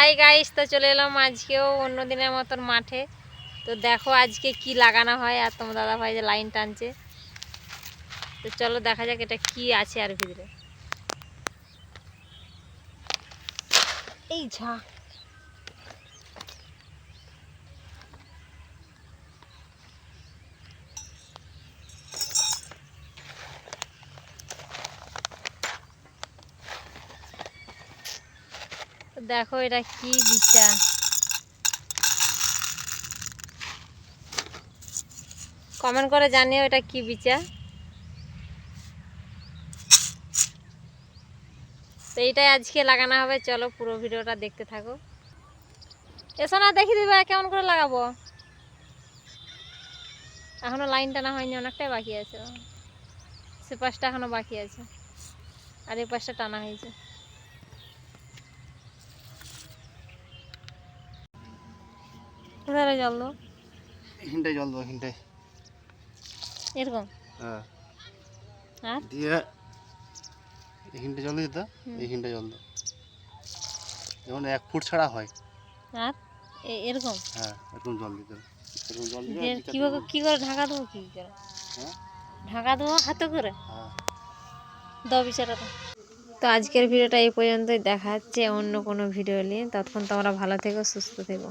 Hi guys, তো চলে এলাম আজকেও অন্য দিনের মতন মাঠে। তো দেখো আজকে কি লাগানো হয় আর তোমার দাদা ভাই যে লাইন টানছে। তো চলো দেখা যাক এটা কি আছে আর ভিতরে। এই ঝা। দেখো এটা কি বিচা কমেন্ট করে জানিও এটা কি বিচা তো এইটাই আজকে লাগানো হবে, চলো পুরো ভিডিওটা দেখতে থাকো। এসো না, দেখি দিবা কেমন করে লাগাবো। এখনও লাইন টানা হয়নি, অনেকটাই বাকি আছে। সে পাশটা এখনও বাকি আছে। আর এই পাশটা টানা হয়েছে। কোথায় জল হিনটাই জল হিনটাই। এরকম? হ্যাঁ। আর? দিয়ে এই হিনটা জল দিতে এই হিনটা জল দাও। যেমন এক ফুট ছাড়া হয়। আর? এরকম? হ্যাঁ এরকম জল দিতে এরকম জল কীভাবে কি করে ঢাকা দেবো কি করে? হ্যাঁ? ঢাকা দেবো হাতে করে? হ্যাঁ। দাও বিচারাটা তো আজকের ভিডিওটা এই পর্যন্তই। দেখা হচ্ছে অন্য কোনো ভিডিও নিয়ে। ততক্ষণ তোমরা ভালো থেকো সুস্থ থেকো।